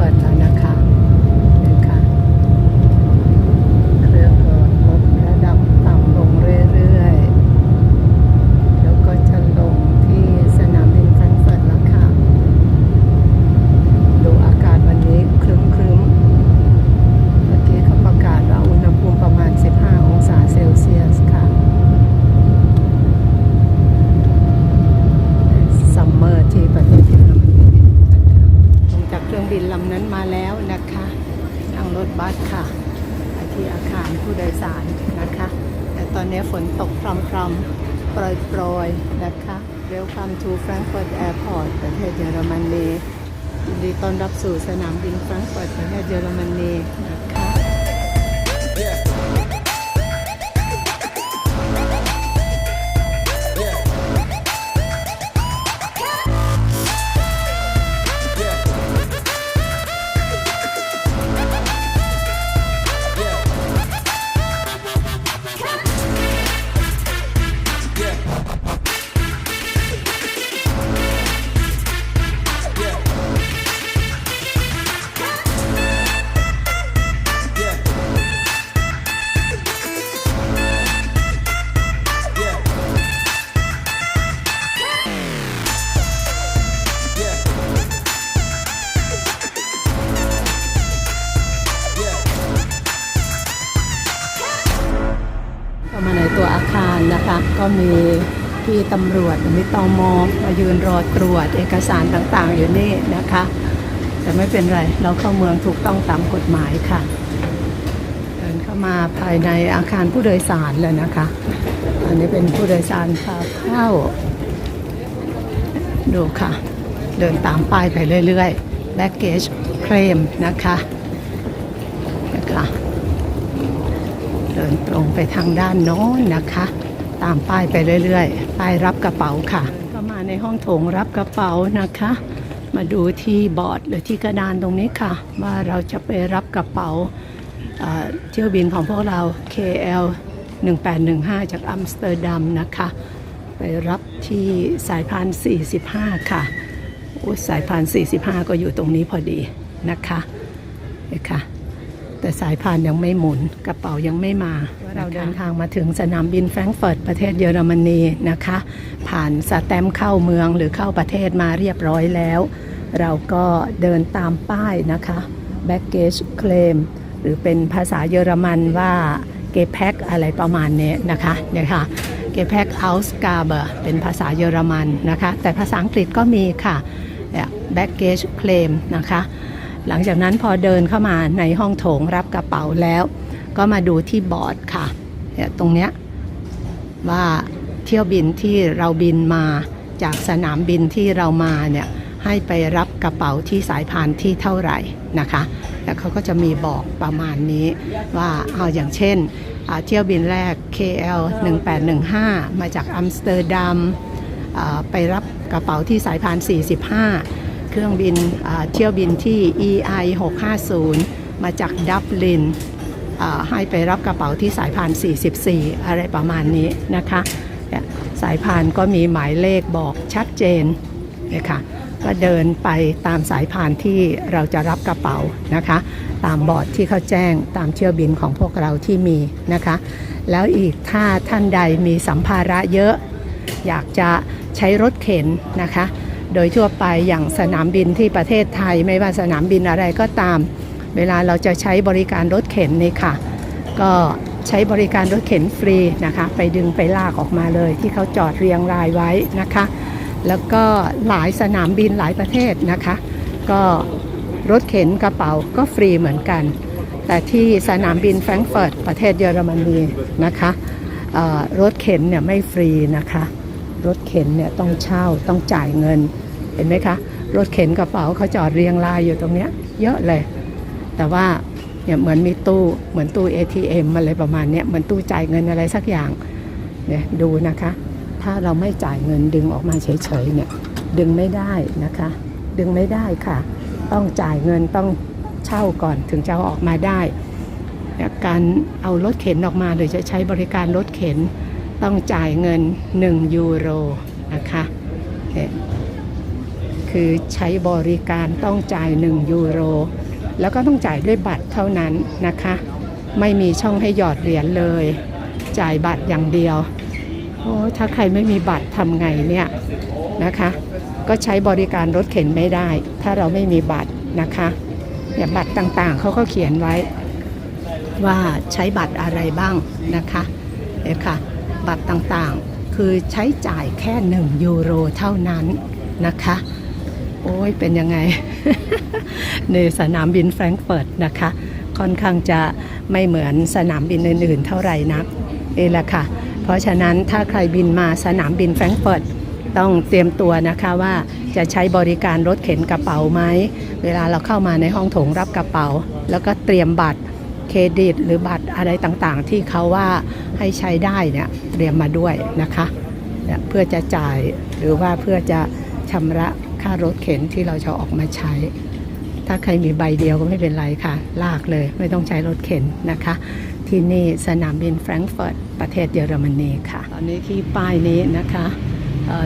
ปิดแล้วนะคะนี่ค่ะเครื่องก็ลดระดับต่ำลงเรื่อยๆ แล้วก็จะลงที่สนามบินแฟรงก์เฟิร์ตแล้วค่ะ ดูอากาศวันนี้ครึ้มครึ้มๆเมื่อกี้เขาประกาศว่าอุณหภูมิประมาณ 15 องศาเซลเซียสค่ะ ซัมเมอร์ที่ประเทศเยอรมนีลงจากเครื่อง บินลำนั้นมาแล้วนะคะนั่งรถบัสค่ะไปที่อาคารผู้โดยสารนะคะ แต่ตอนนี้ฝนตกพรำๆโปรยๆนะคะ Welcome to Frankfurt Airport ประเทศเยอรมนียินดีต้อนรับสู่สนามบินแฟรงก์เฟิร์ตประเทศเยอรมนีนะคะ ก็มีพี่ตำรวจมีตอมอมายืนรอตรวจเอกสารต่างๆ อยู่นี่นะคะ แต่ไม่เป็นไร เราเข้าเมืองถูกต้องตามกฎหมายค่ะ เดินเข้ามาภายในอาคารผู้โดยสารเลยนะคะ อันนี้เป็นผู้โดยสารพาเข้า ดูค่ะ เดินตามป้ายไปเรื่อยๆ baggage claim นะคะนะคะเดินตรงไปทางด้านโน้นนะคะ ตามป้ายไปเรื่อยๆป้ายรับกระเป๋าค่ะ ก็มาในห้องโถงรับกระเป๋านะคะ มาดูที่บอร์ดหรือที่กระดานตรงนี้ค่ะ ว่าเราจะไปรับกระเป๋าเที่ยวบินของพวกเรา KL 1815 จากอัมสเตอร์ดัมนะคะ ไปรับที่สายพาน 45 ค่ะโอ้สายพาน 45 ก็อยู่ตรงนี้พอดีนะคะนี่ค่ะ แต่สายพานยังไม่หมุนกระเป๋ายังไม่มาเราเดินทางมาถึงสนามบินแฟรงก์เฟิร์ตประเทศเยอรมนีนะคะ ผ่านสแตมป์เข้าเมืองหรือเข้าประเทศมาเรียบร้อยแล้ว เราก็เดินตามป้ายนะคะ baggage claim หรือเป็นภาษาเยอรมันว่า g e p a c k อะไรประมาณนี้นะคะเนี่ยค่ะ g e p a c k Ausgabe เป็นภาษาเยอรมันนะคะ แต่ภาษาอังกฤษก็มีค่ะ baggage claim นะคะ หลังจากนั้นพอเดินเข้ามาในห้องโถงรับกระเป๋าแล้ว ก็มาดูที่บอร์ดค่ะเนี่ยตรงเนี้ยว่าเที่ยวบินที่เราบินมาจากสนามบินที่เรามาเนี่ยให้ไปรับกระเป๋าที่สายพานที่เท่าไหร่นะคะแล้วเขาก็จะมีบอกประมาณนี้ว่าเอาอย่างเช่นเที่ยวบินแรก KL 1815 มาจากอัมสเตอร์ดัมไปรับกระเป๋าที่สายพาน45 เครื่องบินเที่ยวบินที่ EI 650 มาจากดับลินให้ไปรับกระเป๋าที่สายพาน 44 อะไรประมาณนี้นะคะ สายพานก็มีหมายเลขบอกชัดเจนนะคะก็เดินไปตามสายพานที่เราจะรับกระเป๋านะคะ ตามบอร์ดที่เขาแจ้งตามเที่ยวบินของพวกเราที่มีนะคะ แล้วอีกถ้าท่านใดมีสัมภาระเยอะ อยากจะใช้รถเข็นนะคะ โดยทั่วไปอย่างสนามบินที่ประเทศไทย ไม่ว่าสนามบินอะไรก็ตาม เวลาเราจะใช้บริการรถเข็นนี่ค่ะ ก็ใช้บริการรถเข็นฟรีนะคะ ไปดึงไปลากออกมาเลย ที่เขาจอดเรียงรายไว้นะคะ แล้วก็หลายสนามบินหลายประเทศนะคะ ก็รถเข็นกระเป๋าก็ฟรีเหมือนกัน แต่ที่สนามบินแฟรงก์เฟิร์ตประเทศเยอรมนีนะคะรถเข็นเนี่ยไม่ฟรีนะคะ รถเข็นเนี่ยต้องเช่าต้องจ่ายเงิน เห็นไหมคะ รถเข็นกระเป๋าเขาจอดเรียงรายอยู่ตรงเนี้ยเยอะเลย แต่ว่าเนี่ยเหมือนมีตู้เหมือนตู้ ATM อะไรประมาณเนี้ยเหมือนตู้จ่ายเงินอะไรสักอย่างเนี่ยดูนะคะ ถ้าเราไม่จ่ายเงินดึงออกมาเฉยๆเนี่ยดึงไม่ได้นะคะ ดึงไม่ได้ค่ะ ต้องจ่ายเงินต้องเช่าก่อนถึงจะออกมาได้ การเอารถเข็นออกมาหรือจะใช้บริการรถเข็น ต้องจ่ายเงิน 1 ยูโรนะคะคือใช้บริการต้องจ่าย 1 ยูโร แล้วก็ต้องจ่ายด้วยบัตรเท่านั้นนะคะ ไม่มีช่องให้หยอดเหรียญเลย จ่ายบัตรอย่างเดียวโอ้ถ้าใครไม่มีบัตรทำไงเนี่ยนะคะ ก็ใช้บริการรถเข็นไม่ได้ ถ้าเราไม่มีบัตรนะคะเนี่ยบัตรต่างๆเขาก็เขียนไว้ว่าใช้บัตรอะไรบ้างนะคะเนี่ยค่ะ บัตรต่างๆ คือใช้จ่ายแค่ 1 ยูโรเท่านั้นนะคะ โอ้ยเป็นยังไง ในสนามบินแฟรงก์เฟิร์ตนะคะ ค่อนข้างจะไม่เหมือนสนามบินอื่นๆ เท่าไหร่นักนี่แหละค่ะ เพราะฉะนั้นถ้าใครบินมาสนามบินแฟรงก์เฟิร์ตต้องเตรียมตัวนะคะว่าจะใช้บริการรถเข็นกระเป๋าไหม เวลาเราเข้ามาในห้องโถงรับกระเป๋า แล้วก็เตรียมบัตร เครดิตหรือบัตรอะไรต่างๆ ที่เขาว่าให้ใช้ได้เนี่ยเตรียมมาด้วยนะคะเนี่ยเพื่อจะจ่ายหรือว่าเพื่อจะชำระค่ารถเข็นที่เราจะออกมาใช้ ถ้าใครมีใบเดียวก็ไม่เป็นไรค่ะ ลากเลยไม่ต้องใช้รถเข็นนะคะ ที่นี่สนามบินแฟรงก์เฟิร์ตประเทศเยอรมนีค่ะ ตอนนี้ที่ป้ายนี้นะคะ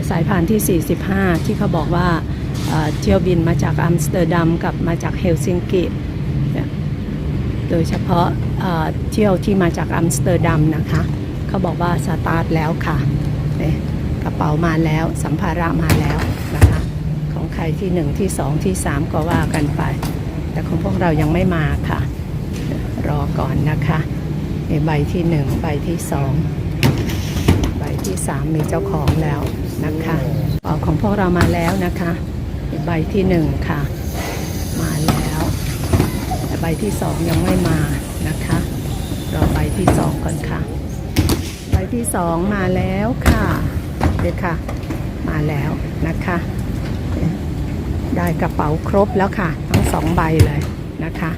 สายพานที่ 45 ที่เขาบอกว่าเที่ยวบินมาจากอัมสเตอร์ดัมกับมาจากเฮลซิงกิ โดยเฉพาะเที่ยวที่มาจากอัมสเตอร์ดัมนะคะ เขาบอกว่าสตาร์ทแล้วค่ะเนี่ยกระเป๋ามาแล้วสัมภาระมาแล้วนะคะ ของใครที่หนึ่งที่สองที่สามก็ว่ากันไป แต่ของพวกเรายังไม่มาค่ะ รอก่อนนะคะมีใบที่หนึ่งใบที่สองใบที่สามมีเจ้าของแล้วนะคะของพวกเรามาแล้วนะคะ ใบที่หนึ่งค่ะ บที่สองยังไม่มานะคะ รอใบที่สองก่อนค่ะ ใบที่สองมาแล้วค่ะเด็กค่ะ มาแล้วนะคะ ได้กระเป๋าครบแล้วค่ะ ทั้งสองใบเลยนะคะ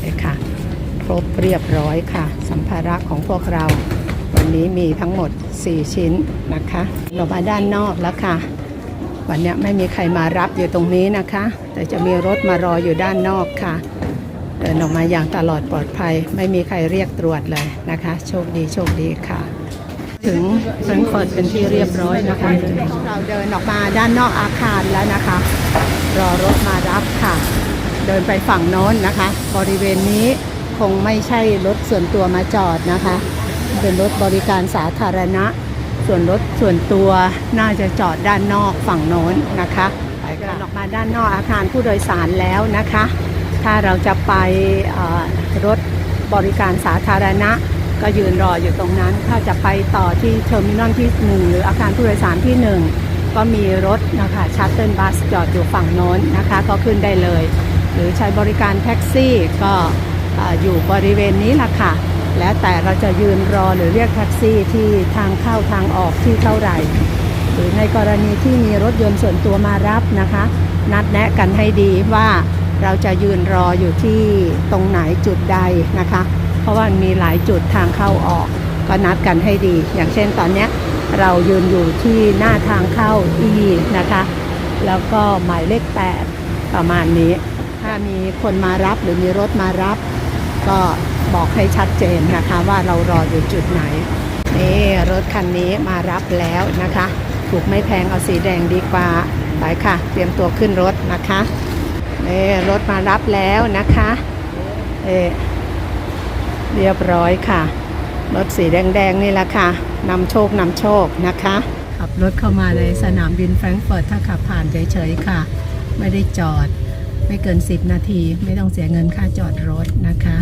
เลยค่ะ ครบเรียบร้อยค่ะ สัมภาระของพวกเรา วันนี้มีทั้งหมด 4 ชิ้นนะคะเรามาด้านนอกแล้วค่ะวันนี้ไม่มีใครมารับอยู่ตรงนี้นะคะ แต่จะมีรถมารออยู่ด้านนอกค่ะ เดินออกมาอย่างตลอดปลอดภัย ไม่มีใครเรียกตรวจเลยนะคะ โชคดีโชคดีค่ะ ถึงแฟรงก์เฟิร์ตเป็นที่เรียบร้อยนะคะเราเดินออกมาด้านนอกอาคารแล้วนะคะ รอรถมารับค่ะ เดินไปฝั่งโน้นนะคะ บริเวณนี้คงไม่ใช่รถส่วนตัวมาจอดนะคะ เป็นรถบริการสาธารณะ ส่วนรถส่วนตัวน่าจะจอดด้านนอกฝั่งโน้นนะคะไปเดินออกมาด้านนอกอาคารผู้โดยสารแล้วนะคะ ถ้าเราจะไปรถบริการสาธารณะ ก็ยืนรออยู่ตรงนั้น ถ้าจะไปต่อที่เทอร์มินอลที่ 1 หรืออาคารผู้โดยสารที่ 1 ก็มีรถนะคะชัตเติลบัสจอดอยู่ฝั่งโน้นนะคะ ก็ขึ้นได้เลย หรือใช้บริการแท็กซี่ก็เอ่ออยู่บริเวณนี้ล่ะค่ะ แล้วแต่เราจะยืนรอหรือเรียกแท็กซี่ที่ทางเข้าทางออกที่เท่าไหร่ หรือในกรณีที่มีรถยนต์ส่วนตัวมารับนะคะ นัดแนะกันให้ดีว่า เราจะยืนรออยู่ที่ตรงไหนจุดใดนะคะ เพราะว่ามีหลายจุดทางเข้าออก ก็นัดกันให้ดี อย่างเช่นตอนนี้เรายืนอยู่ที่หน้าทางเข้าอีนะคะ แล้วก็หมายเลข 8 ประมาณนี้ ถ้ามีคนมารับหรือมีรถมารับ ก็บอกให้ชัดเจนนะคะว่าเรารออยู่จุดไหนนี่รถคันนี้มารับแล้วนะคะ ถูกไม่แพงเอาสีแดงดีกว่าไปค่ะ เตรียมตัวขึ้นรถนะคะ นี่รถมารับแล้วนะคะเอเรียบร้อยค่ะ รถสีแดง ๆ นี่แหละค่ะนำโชคนำโชคนะคะ ขับรถเข้ามาในสนามบินแฟรงก์เฟิร์ตถ้าขับผ่านเฉยๆค่ะ ไม่ได้จอดไม่เกิน 10 นาที ไม่ต้องเสียเงินค่าจอดรถนะคะ